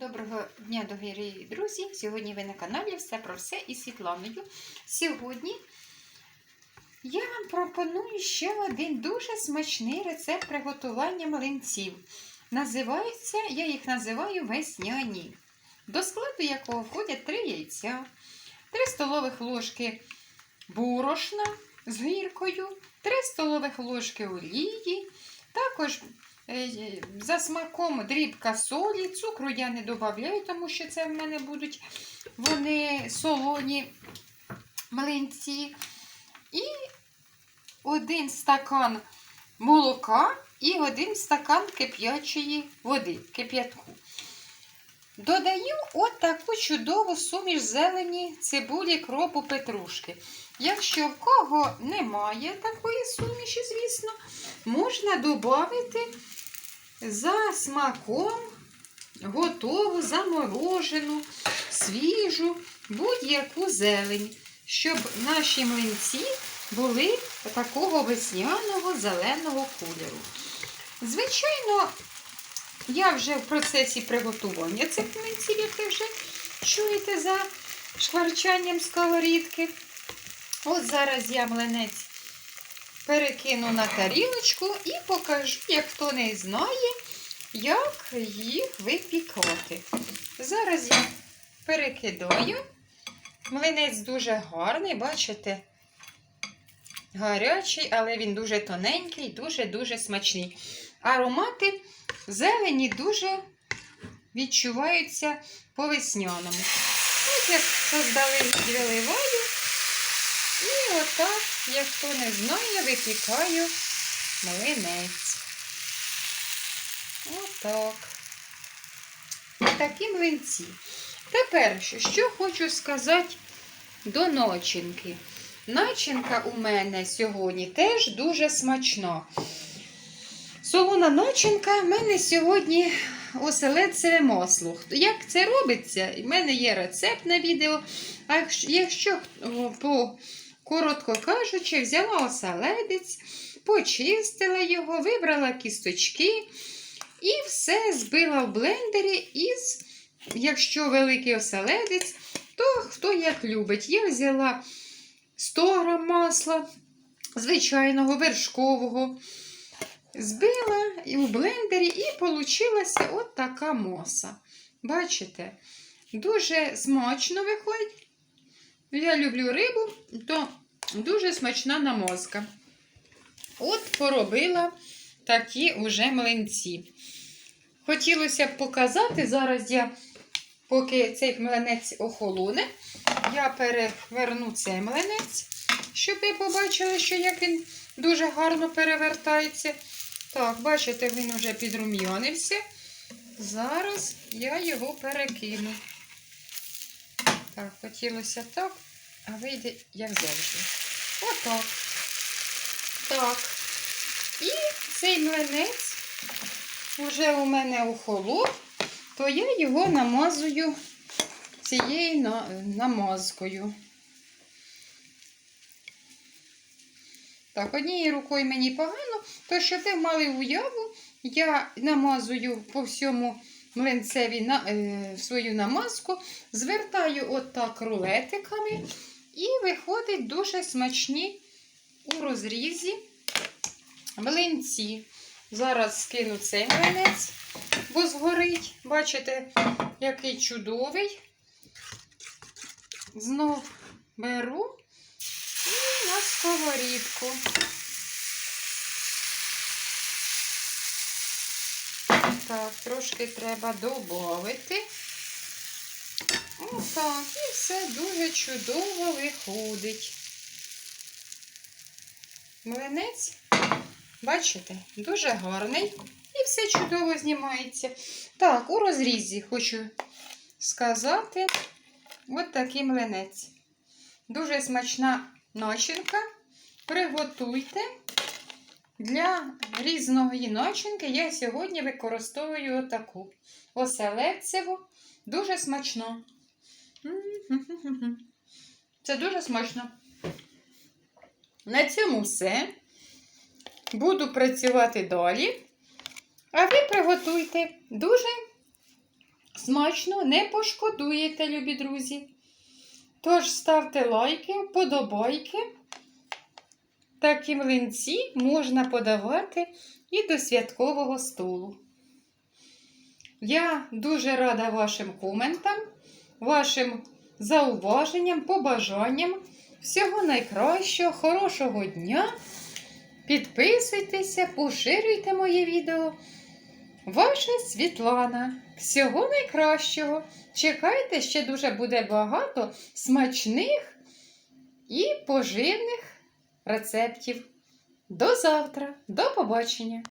Доброго дня, дорогі друзі! Сьогодні ви на каналі Все про все із Світланою. Сьогодні я вам пропоную ще один дуже смачний рецепт приготування млинців. Називається, я їх називаю весняні, до складу якого входять 3 яйця, 3 столових ложки борошна з гіркою, 3 столових ложки олії, також За смаком дрібка солі, цукру я не додаю, тому що це в мене будуть вони солоні млинці. І один стакан молока і один стакан кип'ячої води, кип'ятку. Додаю от таку чудову суміш зелені, цибулі, кропу, петрушки. Якщо в кого немає такої суміші, звісно, можна додати за смаком готову, заморожену, свіжу, будь-яку зелень, щоб наші млинці були такого весняного зеленого кольору. Звичайно, я вже в процесі приготування цих млинців, як ви вже чуєте за шкварчанням сковорідки. От зараз я млинець перекину на тарілочку і покажу, як хто не знає, як їх випікати. Зараз я перекидаю. Млинець дуже гарний, бачите? Гарячий, але він дуже тоненький, дуже-дуже смачний. Аромати зелені дуже відчуваються по весняному. Ось як создали виливаю. І отак, як хто не знає, випікаю млинець. Отак. Такі млинці. Тепер, що хочу сказати до начинки. Начинка у мене сьогодні теж дуже смачна. Солона начинка в мене сьогодні оселедцеве масло. Як це робиться? У мене є рецепт на відео. А якщо по коротко кажучи, взяла оселедець, почистила його, вибрала кісточки і все збила в блендері із, якщо великий оселедець, то хто як любить. Я взяла 100 грам масла, звичайного вершкового. Збила у блендері і получилася от така моса. Бачите? Дуже смачно виходить. Я люблю рибу, то дуже смачна намозка. От поробила такі уже млинці. Хотілося б показати, зараз я, поки цей млинець охолоне, я переверну цей млинець, щоб ви побачили, що як він дуже гарно перевертається. Так, бачите, він вже підрум'янився. Зараз я його перекину. Так, хотілося так, а вийде, як завжди. Отак. Так. І цей млинець вже у мене охолов, то я його намазую цією намазкою. Так, однією рукою мені погано, то щоб ви мали уяву, я намазую по всьому млинцеві на, е, свою намазку, звертаю отак рулетиками, і виходить дуже смачні у розрізі млинці. Зараз скину цей млинець, бо згорить. Бачите, який чудовий. Знов беру і на сковорідку. Так, трошки треба додати. Отак, і все дуже чудово виходить. Млинець, бачите, дуже гарний. І все чудово знімається. Так, у розрізі хочу сказати от такий млинець. Дуже смачна начинка. Приготуйте. Для різної начинки я сьогодні використовую отаку оселедцеву. Дуже смачно. Це дуже смачно. На цьому все. Буду працювати далі. А ви приготуйте дуже Смачно не пошкодуєте, любі друзі. Тож ставте лайки, подобайки. Такі млинці можна подавати і до святкового столу. Я дуже рада вашим коментам, вашим зауваженням, побажанням. Всього найкращого, хорошого дня. Підписуйтеся, поширюйте моє відео. Ваша Світлана. Всього найкращого. Чекайте, ще дуже буде багато смачних і поживних рецептів. До завтра, до побачення!